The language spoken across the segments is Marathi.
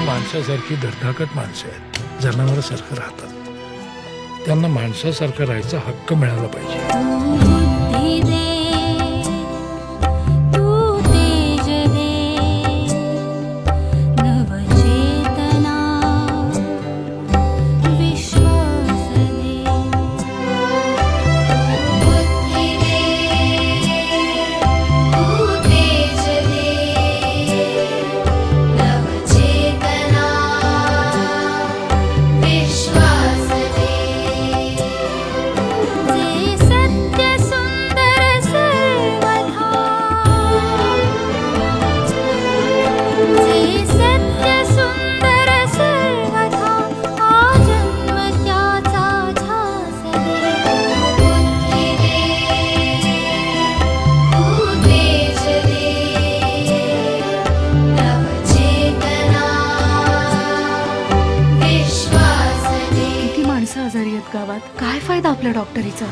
माणसासारखी धडधाकट माणसं आहेत. जनावरासारखं राहतात. त्यांना माणसासारखं राहायचा हक्क मिळाला पाहिजे. आहेत? काय फायदा आपल्या डॉक्टरीचा?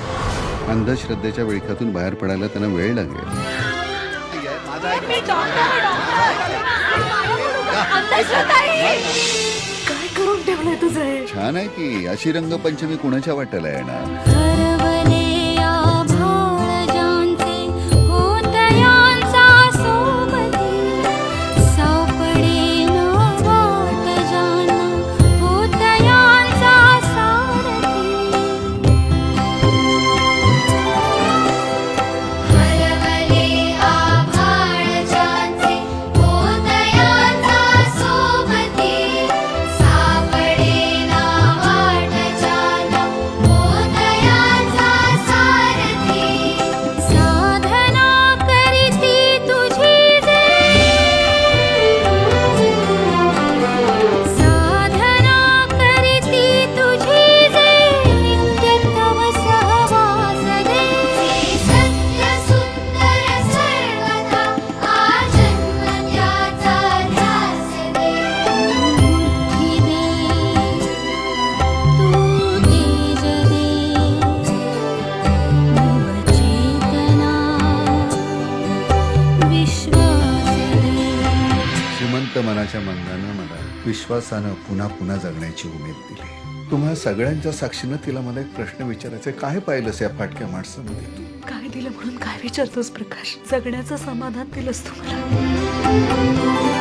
अंधश्रद्धेच्या विळख्यातून बाहेर पडायला त्यांना वेळ लागेल. काय करून ठेवलंय तुझं? छान आहे की अशी रंगपंचमी कुणाच्या वाट्याला येणार? शांत मनाच्या मंगानं मला विश्वासानं पुन्हा पुन्हा जगण्याची उमेद दिली. तुम्हा सगळ्यांच्या साक्षीनं तिला मला एक प्रश्न विचारायचा काय पाहिलंस या फाटक्या माणसामध्ये तू? काय दिलं म्हणून काय विचारतोस प्रकाश? जगण्याचं समाधान दिलंस तुम्हाला.